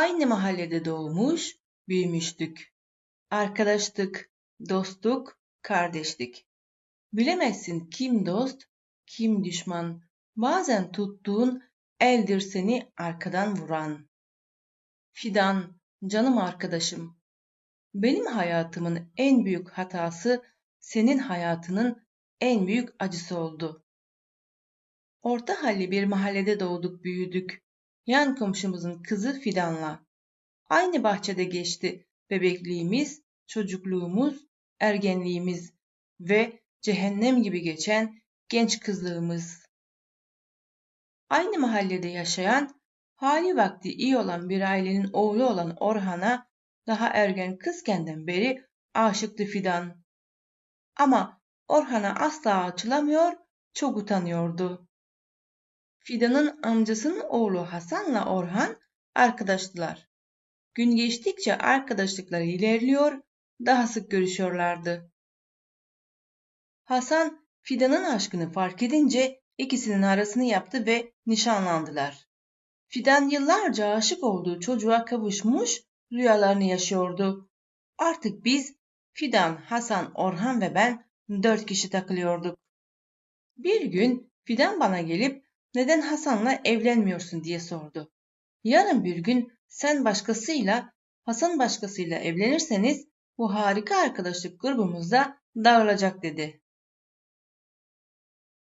Aynı mahallede doğmuş, büyümüştük. Arkadaştık, dostluk, kardeşlik. Bilemezsin kim dost, kim düşman. Bazen tuttuğun eldir seni arkadan vuran. Fidan, canım arkadaşım. Benim hayatımın en büyük hatası senin hayatının en büyük acısı oldu. Orta halli bir mahallede doğduk büyüdük. Yan komşumuzun kızı Fidan'la. Aynı bahçede geçti bebekliğimiz, çocukluğumuz, ergenliğimiz ve cehennem gibi geçen genç kızlığımız. Aynı mahallede yaşayan, hali vakti iyi olan bir ailenin oğlu olan Orhan'a daha ergen kızkenden beri aşıktı Fidan. Ama Orhan'a asla açılamıyor, çok utanıyordu. Fidan'ın amcasının oğlu Hasan'la Orhan arkadaştılar. Gün geçtikçe arkadaşlıkları ilerliyor, daha sık görüşüyorlardı. Hasan Fidan'ın aşkını fark edince ikisinin arasını yaptı ve nişanlandılar. Fidan yıllarca aşık olduğu çocuğa kavuşmuş, rüyalarını yaşıyordu. Artık biz Fidan, Hasan, Orhan ve ben dört kişi takılıyorduk. Bir gün Fidan bana gelip neden Hasan'la evlenmiyorsun diye sordu. Yarın bir gün sen başkasıyla, Hasan başkasıyla evlenirseniz bu harika arkadaşlık grubumuzda dağılacak dedi.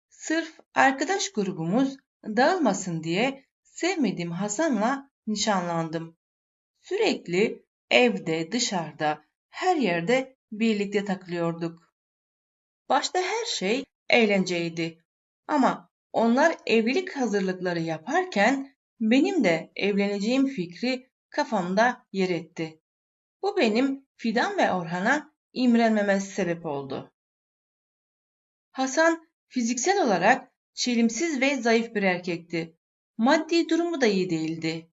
Sırf arkadaş grubumuz dağılmasın diye sevmediğim Hasan'la nişanlandım. Sürekli evde, dışarıda, her yerde birlikte takılıyorduk. Başta her şey eğlenceydi. Ama onlar evlilik hazırlıkları yaparken benim de evleneceğim fikri kafamda yer etti. Bu benim Fidan ve Orhan'a imrenmeme sebep oldu. Hasan fiziksel olarak çelimsiz ve zayıf bir erkekti. Maddi durumu da iyi değildi.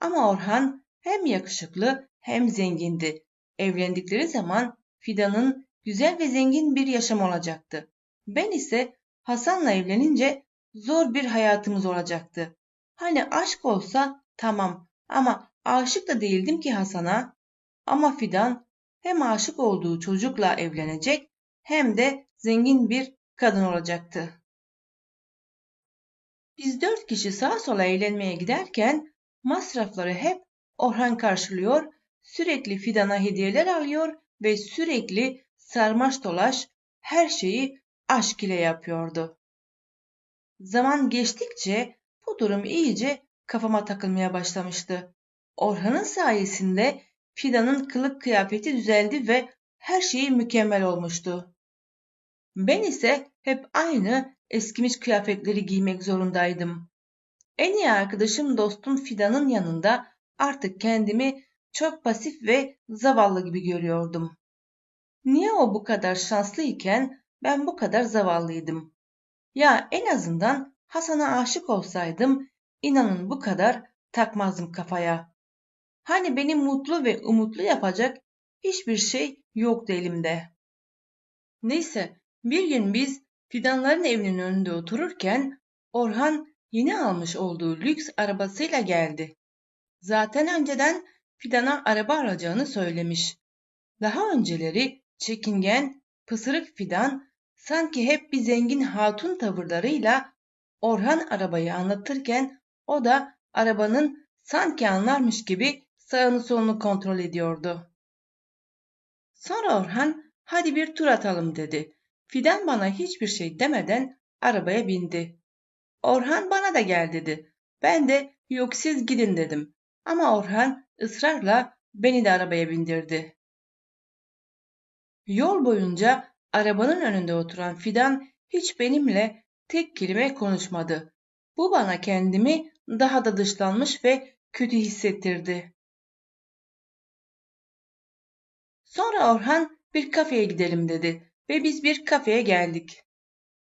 Ama Orhan hem yakışıklı hem zengindi. Evlendikleri zaman Fidan'ın güzel ve zengin bir yaşam olacaktı. Ben ise Hasan'la evlenince zor bir hayatımız olacaktı. Hani aşk olsa tamam ama aşık da değildim ki Hasan'a. Ama Fidan hem aşık olduğu çocukla evlenecek hem de zengin bir kadın olacaktı. Biz dört kişi sağa sola eğlenmeye giderken masrafları hep Orhan karşılıyor, sürekli Fidan'a hediyeler alıyor ve sürekli sarmaş dolaş her şeyi aşk ile yapıyordu. Zaman geçtikçe bu durum iyice kafama takılmaya başlamıştı. Orhan'ın sayesinde Fidan'ın kılık kıyafeti düzeldi ve her şeyi mükemmel olmuştu. Ben ise hep aynı eskimiş kıyafetleri giymek zorundaydım. En iyi arkadaşım dostum Fidan'ın yanında artık kendimi çok pasif ve zavallı gibi görüyordum. Niye o bu kadar şanslı iken ben bu kadar zavallıydım? Ya en azından Hasan'a aşık olsaydım inanın bu kadar takmazdım kafaya. Hani beni mutlu ve umutlu yapacak hiçbir şey yoktu elimde. Neyse bir gün biz Fidanların evinin önünde otururken Orhan yeni almış olduğu lüks arabasıyla geldi. Zaten önceden Fidan'a araba alacağını söylemiş. Daha önceleri çekingen, pısırık Fidan sanki hep bir zengin hatun tavırlarıyla Orhan arabayı anlatırken o da arabanın sanki anlarmış gibi sağını solunu kontrol ediyordu. Sonra Orhan hadi bir tur atalım dedi. Fidan bana hiçbir şey demeden arabaya bindi. Orhan bana da gel dedi. Ben de yok siz gidin dedim. Ama Orhan ısrarla beni de arabaya bindirdi. Yol boyunca arabanın önünde oturan Fidan hiç benimle tek kelime konuşmadı. Bu bana kendimi daha da dışlanmış ve kötü hissettirdi. Sonra Orhan bir kafeye gidelim dedi ve biz bir kafeye geldik.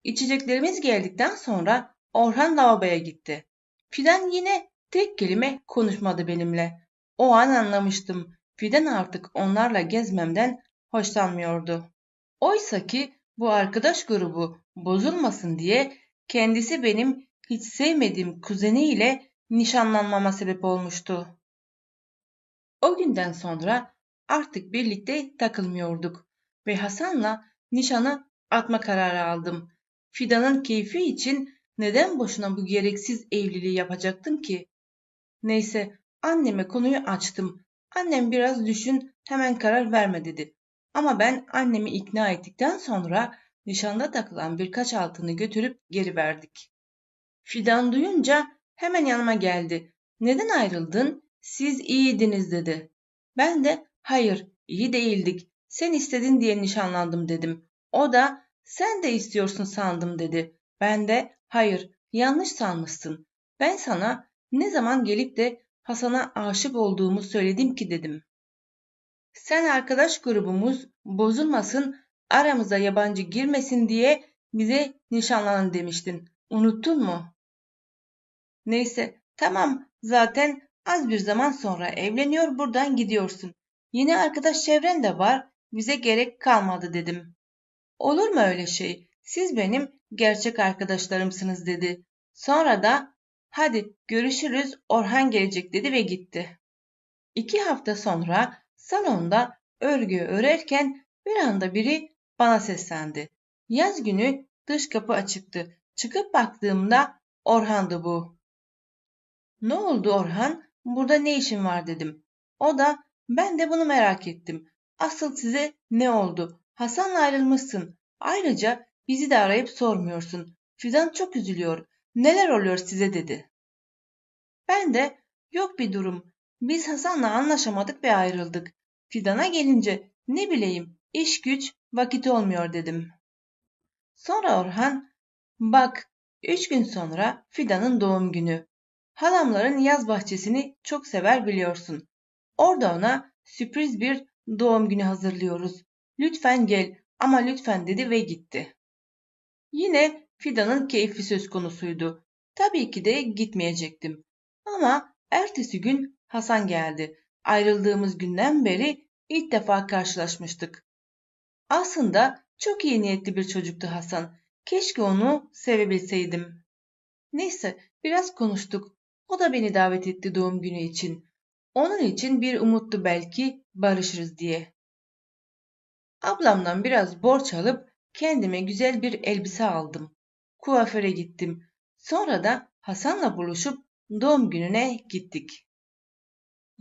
İçeceklerimiz geldikten sonra Orhan lavaboya gitti. Fidan yine tek kelime konuşmadı benimle. O an anlamıştım. Fidan artık onlarla gezmemden hoşlanmıyordu. Oysa ki bu arkadaş grubu bozulmasın diye kendisi benim hiç sevmediğim kuzeniyle nişanlanmama sebep olmuştu. O günden sonra artık birlikte takılmıyorduk ve Hasan'la nişanı atma kararı aldım. Fidan'ın keyfi için neden boşuna bu gereksiz evliliği yapacaktım ki? Neyse anneme konuyu açtım. Annem biraz düşün hemen karar verme dedi. Ama ben annemi ikna ettikten sonra nişanda takılan birkaç altını götürüp geri verdik. Fidan duyunca hemen yanıma geldi. Neden ayrıldın? Siz iyiydiniz dedi. Ben de hayır iyi değildik. Sen istedin diye nişanlandım dedim. O da sen de istiyorsun sandım dedi. Ben de hayır yanlış sanmışsın. Ben sana ne zaman gelip de Hasan'a aşık olduğumu söyledim ki dedim. Sen arkadaş grubumuz bozulmasın, aramıza yabancı girmesin diye bize nişanlanın demiştin. Unuttun mu? Neyse, tamam. Zaten az bir zaman sonra evleniyor buradan gidiyorsun. Yeni arkadaş çevren de var. Bize gerek kalmadı dedim. Olur mu öyle şey? Siz benim gerçek arkadaşlarımsınız dedi. Sonra da hadi görüşürüz Orhan gelecek dedi ve gitti. İki hafta sonra salonda örgü örerken bir anda biri bana seslendi. Yaz günü dış kapı açıktı. Çıkıp baktığımda Orhan'dı bu. Ne oldu Orhan? Burada ne işin var dedim. O da ben de bunu merak ettim. Asıl size ne oldu? Hasan'la ayrılmışsın. Ayrıca bizi de arayıp sormuyorsun. Fidan çok üzülüyor. Neler oluyor size dedi. Ben de yok bir durum. Biz Hasan'la anlaşamadık ve ayrıldık. Fidan'a gelince ne bileyim iş güç vakit olmuyor dedim. Sonra Orhan bak üç gün sonra Fidan'ın doğum günü. Halamların yaz bahçesini çok sever biliyorsun. Orada ona sürpriz bir doğum günü hazırlıyoruz. Lütfen gel ama lütfen dedi ve gitti. Yine Fidan'ın keyfi söz konusuydu. Tabii ki de gitmeyecektim. Ama ertesi gün Hasan geldi. Ayrıldığımız günden beri ilk defa karşılaşmıştık. Aslında çok iyi niyetli bir çocuktu Hasan. Keşke onu sevebilseydim. Neyse biraz konuştuk. O da beni davet etti doğum günü için. Onun için bir umuttu belki barışırız diye. Ablamdan biraz borç alıp kendime güzel bir elbise aldım. Kuaföre gittim. Sonra da Hasan'la buluşup doğum gününe gittik.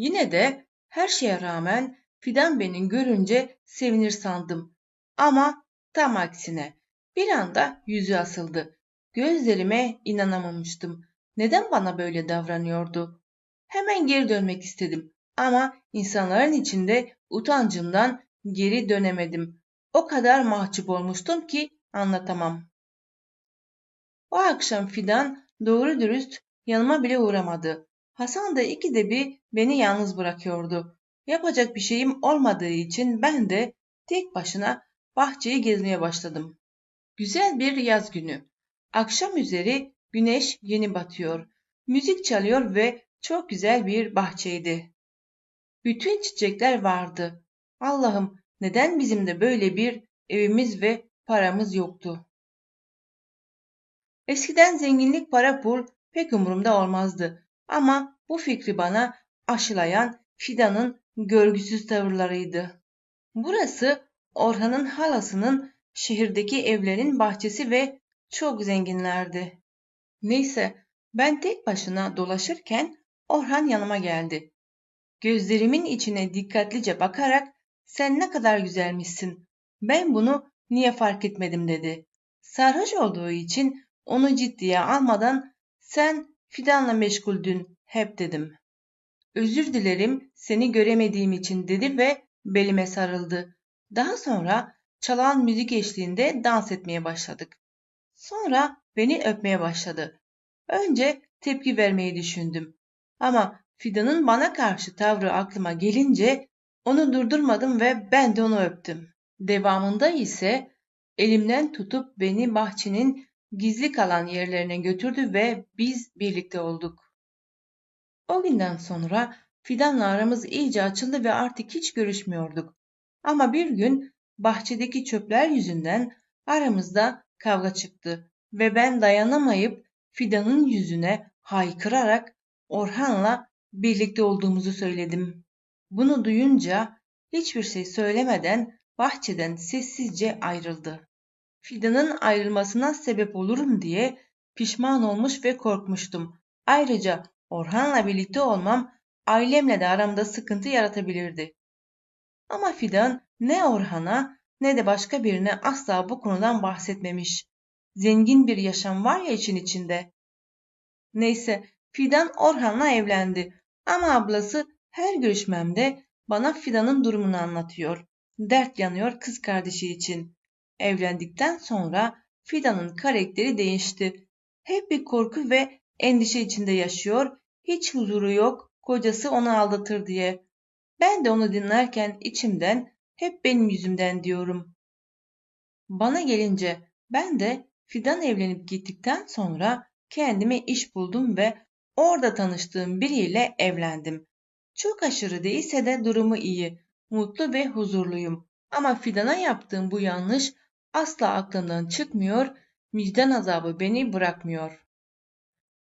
Yine de her şeye rağmen Fidan beni görünce sevinir sandım. Ama tam aksine bir anda yüzü asıldı. Gözlerime inanamamıştım. Neden bana böyle davranıyordu? Hemen geri dönmek istedim ama insanların içinde utancımdan geri dönemedim. O kadar mahcup olmuştum ki anlatamam. O akşam Fidan doğru dürüst yanıma bile uğramadı. Hasan da ikide bir beni yalnız bırakıyordu. Yapacak bir şeyim olmadığı için ben de tek başına bahçeyi gezmeye başladım. Güzel bir yaz günü. Akşam üzeri güneş yeni batıyor. Müzik çalıyor ve çok güzel bir bahçeydi. Bütün çiçekler vardı. Allah'ım neden bizim de böyle bir evimiz ve paramız yoktu? Eskiden zenginlik para pul pek umurumda olmazdı. Ama bu fikri bana aşılayan Fidan'ın görgüsüz tavırlarıydı. Burası Orhan'ın halasının şehirdeki evlerin bahçesi ve çok zenginlerdi. Neyse ben tek başına dolaşırken Orhan yanıma geldi. Gözlerimin içine dikkatlice bakarak sen ne kadar güzelmişsin. Ben bunu niye fark etmedim dedi. Sarhoş olduğu için onu ciddiye almadan sen fidanla meşguldün hep dedim. Özür dilerim seni göremediğim için dedi ve belime sarıldı. Daha sonra çalan müzik eşliğinde dans etmeye başladık. Sonra beni öpmeye başladı. Önce tepki vermeyi düşündüm. Ama Fidan'ın bana karşı tavrı aklıma gelince onu durdurmadım ve ben de onu öptüm. Devamında ise elimden tutup beni bahçenin gizli kalan yerlerine götürdü ve biz birlikte olduk. O günden sonra Fidan'la aramız iyice açıldı ve artık hiç görüşmüyorduk. Ama bir gün bahçedeki çöpler yüzünden aramızda kavga çıktı ve ben dayanamayıp Fidan'ın yüzüne haykırarak Orhan'la birlikte olduğumuzu söyledim. Bunu duyunca hiçbir şey söylemeden bahçeden sessizce ayrıldı. Fidan'ın ayrılmasına sebep olurum diye pişman olmuş ve korkmuştum. Ayrıca Orhan'la birlikte olmam ailemle de aramda sıkıntı yaratabilirdi. Ama Fidan ne Orhan'a ne de başka birine asla bu konudan bahsetmemiş. Zengin bir yaşam var ya için içinde. Neyse Fidan Orhan'la evlendi ama ablası her görüşmemde bana Fidan'ın durumunu anlatıyor. Dert yanıyor kız kardeşi için. Evlendikten sonra Fidan'ın karakteri değişti. Hep bir korku ve endişe içinde yaşıyor, hiç huzuru yok, kocası onu aldatır diye. Ben de onu dinlerken içimden hep benim yüzümden diyorum. Bana gelince ben de Fidan evlenip gittikten sonra kendime iş buldum ve orada tanıştığım biriyle evlendim. Çok aşırı değilse de durumu iyi, mutlu ve huzurluyum. Ama Fidan'a yaptığım bu yanlış asla aklımdan çıkmıyor, vicdan azabı beni bırakmıyor.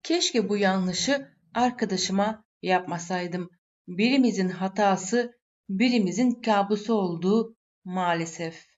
Keşke bu yanlışı arkadaşıma yapmasaydım. Birimizin hatası, birimizin kabusu olduğu maalesef.